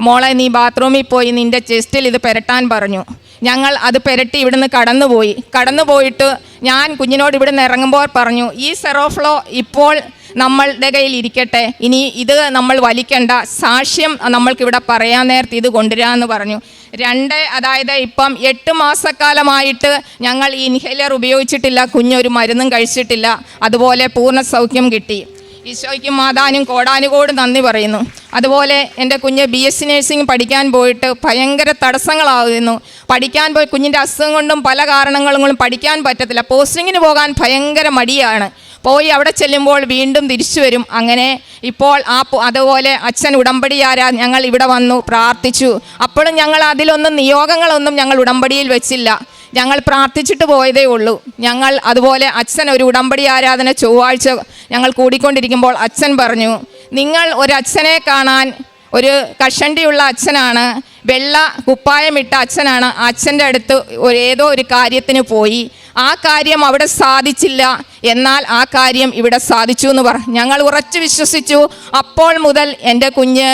മോളെ നീ ബാത്റൂമിൽ പോയി നിന്റെ ചെസ്റ്റിൽ ഇത് പെരട്ടാൻ പറഞ്ഞു. ഞങ്ങൾ അത് പെരട്ടി ഇവിടുന്ന് കടന്നുപോയി. കടന്നുപോയിട്ട് ഞാൻ കുഞ്ഞിനോട് ഇവിടുന്ന് ഇറങ്ങുമ്പോൾ പറഞ്ഞു ഈ സെറോഫ്ലോ ഇപ്പോൾ നമ്മളുടെ കയ്യിൽ ഇരിക്കട്ടെ. ഇനി ഇത് നമ്മൾ വലിക്കണ്ട. സാക്ഷ്യം നമ്മൾക്കിവിടെ പറയാൻ നേരത്തെ ഇത് കൊണ്ടുവരാമെന്ന് പറഞ്ഞു. രണ്ട് അതായത് ഇപ്പം എട്ട് മാസക്കാലമായിട്ട് ഞങ്ങൾ ഇൻഹേലർ ഉപയോഗിച്ചിട്ടില്ല കുഞ്ഞൊരു മരുന്നും കഴിച്ചിട്ടില്ല അതുപോലെ പൂർണ സൗഖ്യം കിട്ടി. ഈശോയ്ക്കും മാതാനും കോടാനുകോട് നന്ദി പറയുന്നു. അതുപോലെ എന്റെ കുഞ്ഞ് ബി എസ് സി നഴ്സിംഗ് പഠിക്കാൻ പോയിട്ട് ഭയങ്കര തടസ്സങ്ങളാകുന്നു പഠിക്കാൻ പോയി കുഞ്ഞിന്റെ അസുഖം കൊണ്ടും പല കാരണങ്ങളും പഠിക്കാൻ പറ്റത്തില്ല. പോസ്റ്റിങ്ങിന് പോകാൻ ഭയങ്കര മടിയാണ്. പോയി അവിടെ ചെല്ലുമ്പോൾ വീണ്ടും തിരിച്ചു വരും. അങ്ങനെ ഇപ്പോൾ ആ അതുപോലെ അച്ഛൻ ഉടമ്പടി ആരാ ഞങ്ങൾ ഇവിടെ വന്നു പ്രാർത്ഥിച്ചു. അപ്പോഴും ഞങ്ങൾ അതിലൊന്നും നിയോഗങ്ങളൊന്നും ഞങ്ങൾ ഉടമ്പടിയിൽ വെച്ചില്ല. ഞങ്ങൾ പ്രാർത്ഥിച്ചിട്ട് പോയതേ ഉള്ളൂ. ഞങ്ങൾ അതുപോലെ അച്ഛൻ ഒരു ഉടമ്പടി ആരാധന ചൊവ്വാഴ്ച ഞങ്ങൾ കൂടിക്കൊണ്ടിരിക്കുമ്പോൾ അച്ഛൻ പറഞ്ഞു നിങ്ങൾ ഒരു അച്ഛനെ കാണാൻ ഒരു കഷണ്ടിയുള്ള അച്ഛനാണ്. വെള്ള കുപ്പായമിട്ട അച്ഛനാണ്. അച്ഛന്റെ അടുത്ത് ഏതോ ഒരു കാര്യത്തിന് പോയി. ആ കാര്യം അവിടെ സാധിച്ചില്ല. എന്നാൽ ആ കാര്യം ഇവിടെ സാധിച്ചു എന്ന് പറഞ്ഞു. ഞങ്ങൾ ഉറച്ചു വിശ്വസിച്ചു. അപ്പോൾ മുതൽ എന്റെ കുഞ്ഞ്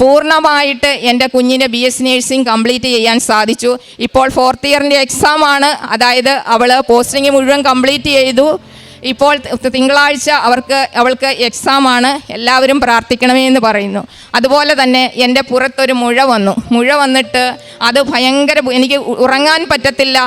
പൂർണമായിട്ട് എന്റെ കുഞ്ഞിന്റെ ബി എസ് നേഴ്സിംഗ് കംപ്ലീറ്റ് ചെയ്യാൻ സാധിച്ചു. ഇപ്പോൾ ഫോർത്ത് ഇയറിന്റെ എക്സാമാണ്. അതായത് അവൾ പോസ്റ്റിംഗ് മുഴുവൻ കംപ്ലീറ്റ് ചെയ്തു. ഇപ്പോൾ തിങ്കളാഴ്ച അവർക്ക് അവൾക്ക് എക്സാം ആണ്. എല്ലാവരും പ്രാർത്ഥിക്കണമേ എന്ന് പറയുന്നു. അതുപോലെ തന്നെ എന്റെ പുറത്തൊരു മുഴ വന്നു. മുഴ വന്നിട്ട് അത് ഭയങ്കര എനിക്ക് ഉറങ്ങാൻ പറ്റത്തില്ല.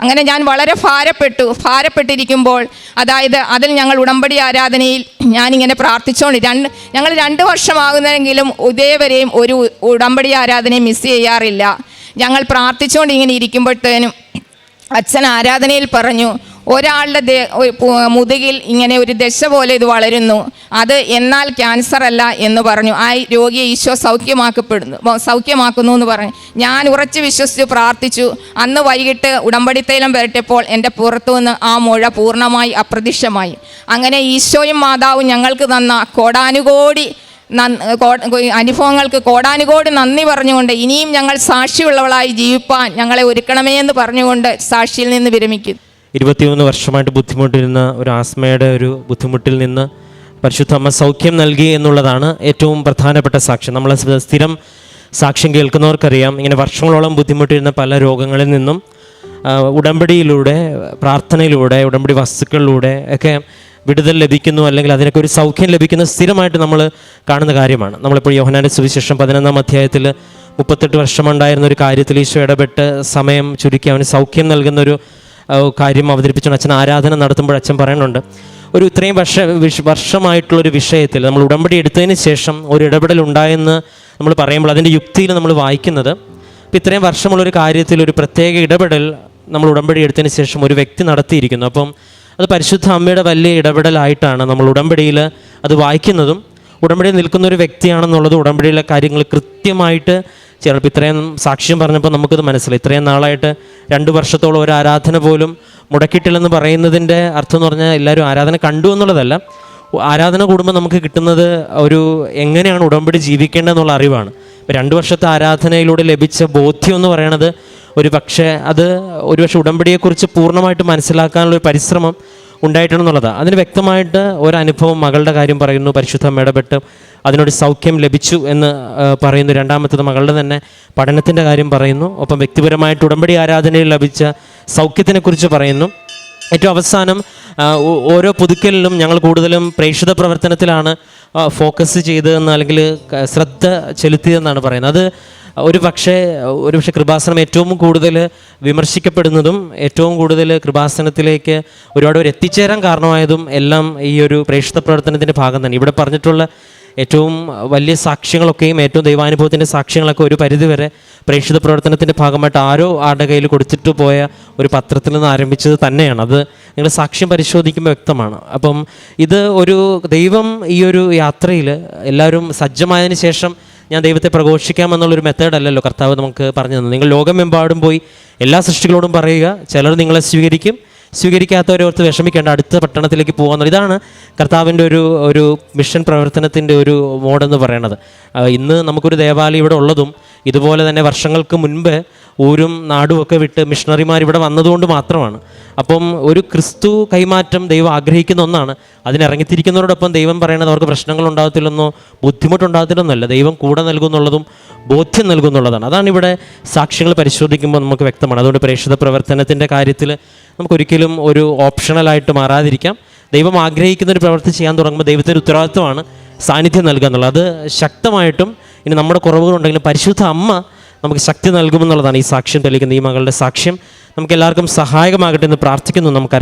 അങ്ങനെ ഞാൻ വളരെ ഭാരപ്പെട്ടു. ഭാരപ്പെട്ടിരിക്കുമ്പോൾ അതായത് അതിൽ ഞങ്ങൾ ഉടമ്പടി ആരാധനയിൽ ഞാനിങ്ങനെ പ്രാർത്ഥിച്ചുകൊണ്ട് രണ്ട് ഞങ്ങൾ രണ്ട് വർഷമാകുന്നെങ്കിലും ഇതേവരെയും ഒരു ഉടമ്പടി ആരാധനയും മിസ് ചെയ്യാറില്ല. ഞങ്ങൾ പ്രാർത്ഥിച്ചുകൊണ്ട് ഇങ്ങനെ ഇരിക്കുമ്പോഴത്തേനും അച്ഛൻ ആരാധനയിൽ പറഞ്ഞു ഒരാളുടെ മുതുകിൽ ഇങ്ങനെ ഒരു ദശ പോലെ ഇത് വളരുന്നു. അത് എന്നാൽ ക്യാൻസർ അല്ല എന്ന് പറഞ്ഞു. ആ രോഗിയെ ഈശോ സൗഖ്യമാക്കപ്പെടുന്നു. സൗഖ്യമാക്കുന്നു എന്ന് പറഞ്ഞു. ഞാൻ ഉറച്ച് വിശ്വസിച്ച് പ്രാർത്ഥിച്ചു. അന്ന് വൈകിട്ട് ഉടമ്പടി തൈലം പുരട്ടിയപ്പോൾ എന്റെ പുറത്തുനിന്ന് ആ മുഴ പൂർണമായി അപ്രത്യക്ഷമായി. അങ്ങനെ ഈശോയും മാതാവും ഞങ്ങൾക്ക് തന്ന കോടാനുകോടി അനുഭവങ്ങൾക്ക് കോടാനുകോടി നന്ദി പറഞ്ഞുകൊണ്ട് ഇനിയും ഞങ്ങൾ സാക്ഷിയുള്ളവളായി ജീവിപ്പാൻ ഞങ്ങളെ ഒരുക്കണമേ എന്ന് പറഞ്ഞുകൊണ്ട് സാക്ഷിയിൽ നിന്ന് വിരമിക്കുന്നു. ഇരുപത്തിമൂന്ന് വർഷമായിട്ട് ബുദ്ധിമുട്ടിരുന്ന ഒരു ആസ്മയുടെ ഒരു ബുദ്ധിമുട്ടിൽ നിന്ന് പരിശുദ്ധ അമ്മ സൗഖ്യം നൽകി എന്നുള്ളതാണ് ഏറ്റവും പ്രധാനപ്പെട്ട സാക്ഷ്യം. നമ്മൾ സ്ഥിരം സാക്ഷ്യം കേൾക്കുന്നവർക്കറിയാം. ഇങ്ങനെ വർഷങ്ങളോളം ബുദ്ധിമുട്ടിരുന്ന പല രോഗങ്ങളിൽ നിന്നും ഉടമ്പടിയിലൂടെ പ്രാർത്ഥനയിലൂടെ ഉടമ്പടി വസ്തുക്കളിലൂടെ ഒക്കെ വിടുതൽ ലഭിക്കുന്നു അല്ലെങ്കിൽ അതിനൊക്കെ ഒരു സൗഖ്യം ലഭിക്കുന്ന സ്ഥിരമായിട്ട് നമ്മൾ കാണുന്ന കാര്യമാണ്. നമ്മളിപ്പോൾ യോഹനാന്റെ സുവിശേഷം പതിനൊന്നാം അധ്യായത്തിൽ മുപ്പത്തെട്ട് വർഷമുണ്ടായിരുന്ന ഒരു കാര്യത്തിൽ ഈശോ ഇടപെട്ട് സമയം ചുരുക്കി അവന് സൗഖ്യം നൽകുന്നൊരു കാര്യം അവതരിപ്പിച്ചുകൊണ്ട് അച്ഛൻ ആരാധന നടത്തുമ്പോൾ അച്ഛൻ പറയുന്നുണ്ട് ഒരു ഇത്രയും വർഷ വർഷമായിട്ടുള്ളൊരു വിഷയത്തിൽ നമ്മൾ ഉടമ്പടി എടുത്തതിന് ശേഷം ഒരു ഇടപെടൽ ഉണ്ടായെന്ന് നമ്മൾ പറയുമ്പോൾ അതിന്റെ യുക്തിയിൽ നമ്മൾ വായിക്കുന്നത്. ഇപ്പം ഇത്രയും വർഷമുള്ളൊരു കാര്യത്തിൽ ഒരു പ്രത്യേക ഇടപെടൽ നമ്മൾ ഉടമ്പടി എടുത്തതിന് ശേഷം ഒരു വ്യക്തി നടത്തിയിരിക്കുന്നു. അപ്പം അത് പരിശുദ്ധ അമ്മയുടെ വലിയ ഇടപെടലായിട്ടാണ് നമ്മൾ ഉടമ്പടിയിൽ അത് വായിക്കുന്നതും. ഉടമ്പടിയിൽ നിൽക്കുന്ന ഒരു വ്യക്തിയാണെന്നുള്ളത് ഉടമ്പടിയിലെ കാര്യങ്ങൾ കൃത്യമായിട്ട് ചിലപ്പോൾ ഇത്രയും സാക്ഷ്യം പറഞ്ഞപ്പോൾ നമുക്കത് മനസ്സിലായി. ഇത്രയും നാളായിട്ട് രണ്ട് വർഷത്തോളം ഒരു ആരാധന പോലും മുടക്കിയിട്ടില്ലെന്ന് പറയുന്നതിന്റെ അർത്ഥം എന്ന് പറഞ്ഞാൽ എല്ലാവരും ആരാധന കണ്ടു എന്നുള്ളതല്ല. ആരാധന കൂടുമ്പോൾ നമുക്ക് കിട്ടുന്നത് ഒരു എങ്ങനെയാണ് ഉടമ്പടി ജീവിക്കേണ്ടതെന്നുള്ള അറിവാണ്. ഇപ്പം രണ്ട് വർഷത്തെ ആരാധനയിലൂടെ ലഭിച്ച ബോധ്യം എന്ന് പറയണത് ഒരു പക്ഷേ അത് ഒരുപക്ഷെ ഉടമ്പടിയെക്കുറിച്ച് പൂർണമായിട്ട് മനസ്സിലാക്കാനുള്ള ഒരു പരിശ്രമം ഉണ്ടായിട്ടുണ്ടെന്നുള്ളതാണ് അതിന് വ്യക്തമായിട്ട് ഒരനുഭവം മകളുടെ കാര്യം പറയുന്നു. പരിശുദ്ധം ഇടപെട്ട് അതിനൊരു സൗഖ്യം ലഭിച്ചു എന്ന് പറയുന്നു. രണ്ടാമത്തത് മകളുടെ തന്നെ പഠനത്തിന്റെ കാര്യം പറയുന്നു. ഒപ്പം വ്യക്തിപരമായിട്ട് ഉടമ്പടി ആരാധനയിൽ ലഭിച്ച സൗഖ്യത്തിനെക്കുറിച്ച് പറയുന്നു. ഏറ്റവും അവസാനം ഓരോ പുതുക്കലിലും ഞങ്ങൾ കൂടുതലും പ്രേക്ഷിത പ്രവർത്തനത്തിലാണ് ഫോക്കസ് ചെയ്തതെന്ന് അല്ലെങ്കിൽ ശ്രദ്ധ ചെലുത്തിയതെന്നാണ് പറയുന്നത്. അത് ഒരു പക്ഷേ ഒരു പക്ഷേ കൃപാസനം ഏറ്റവും കൂടുതൽ വിമർശിക്കപ്പെടുന്നതും ഏറ്റവും കൂടുതൽ കൃപാസനത്തിലേക്ക് ഒരുപാട് പേർ എത്തിച്ചേരാൻ കാരണമായതും എല്ലാം ഈ ഒരു പ്രേക്ഷിത പ്രവർത്തനത്തിന്റെ ഭാഗം തന്നെ ഇവിടെ പറഞ്ഞിട്ടുള്ള ഏറ്റവും വലിയ സാക്ഷ്യങ്ങളൊക്കെയും ഏറ്റവും ദൈവാനുഭവത്തിന്റെ സാക്ഷ്യങ്ങളൊക്കെ ഒരു പരിധിവരെ പ്രേക്ഷിത പ്രവർത്തനത്തിന്റെ ഭാഗമായിട്ട് ആരോ ആരുടെ കയ്യിൽ കൊടുത്തിട്ട് പോയ ഒരു പത്രത്തിൽ നിന്ന് ആരംഭിച്ചത് തന്നെയാണ്. അത് നിങ്ങൾ സാക്ഷ്യം പരിശോധിക്കുമ്പോൾ വ്യക്തമാണ്. അപ്പം ഇത് ഒരു ദൈവം ഈ ഒരു യാത്രയിൽ എല്ലാവരും സജ്ജമായതിനു ശേഷം ഞാൻ ദൈവത്തെ പ്രഘോഷിക്കാമെന്നുള്ളൊരു മെത്തേഡ് അല്ലല്ലോ കർത്താവ് നമുക്ക് പറഞ്ഞു തന്നത്. നിങ്ങൾ ലോകമെമ്പാടും പോയി എല്ലാ സൃഷ്ടികളോടും പറയുക ചിലർ നിങ്ങളെ സ്വീകരിക്കും. സ്വീകരിക്കാത്തവരെ ഓർത്ത് വിഷമിക്കേണ്ട അടുത്ത പട്ടണത്തിലേക്ക് പോകാമെന്നുള്ള ഇതാണ് കർത്താവിന്റെ ഒരു ഒരു മിഷൻ പ്രവർത്തനത്തിന്റെ ഒരു മോഡെന്ന് പറയണത് ഇന്ന് നമുക്കൊരു ദേവാലയം ഇവിടെ ഉള്ളതും ഇതുപോലെ തന്നെ വർഷങ്ങൾക്ക് മുൻപ് ഊരും നാടുമൊക്കെ വിട്ട് മിഷണറിമാർ ഇവിടെ വന്നതുകൊണ്ട് മാത്രമാണ്. അപ്പം ഒരു ക്രിസ്തു കൈമാറ്റം ദൈവം ആഗ്രഹിക്കുന്ന ഒന്നാണ്. അതിനിറങ്ങിത്തിരിക്കുന്നവരോടൊപ്പം ദൈവം പറയണത് അവർക്ക് പ്രശ്നങ്ങൾ ഉണ്ടാകത്തില്ലെന്നോ ബുദ്ധിമുട്ടുണ്ടാകത്തില്ലെന്നല്ല. ദൈവം കൂടെ നൽകുന്നുള്ളതും ബോധ്യം നൽകുന്നുള്ളതാണ്. അതാണ് ഇവിടെ സാക്ഷ്യങ്ങൾ പരിശോധിക്കുമ്പോൾ നമുക്ക് വ്യക്തമാണ്. അതുകൊണ്ട് പ്രേക്ഷിത പ്രവർത്തനത്തിന്റെ കാര്യത്തിൽ നമുക്കൊരിക്കലും ഒരു ഓപ്ഷണലായിട്ട് മാറാതിരിക്കാം. ദൈവം ആഗ്രഹിക്കുന്ന ഒരു പ്രവൃത്തി ചെയ്യാൻ തുടങ്ങുമ്പോൾ ദൈവത്തിന്റെ ഉത്തരവാദിത്വമാണ് സാന്നിധ്യം നൽകുക എന്നുള്ളത്. അത് ശക്തമായിട്ടും ഇനി നമ്മുടെ കുറവുകളുണ്ടെങ്കിലും പരിശുദ്ധ അമ്മ നമുക്ക് ശക്തി നൽകുമെന്നുള്ളതാണ് ഈ സാക്ഷ്യം തെളിയിക്കുന്ന നിയമങ്ങളുടെ സാക്ഷ്യം. നമുക്ക് എല്ലാവർക്കും സഹായകമാകട്ടെ എന്ന് പ്രാർത്ഥിക്കുന്നു. നമുക്ക്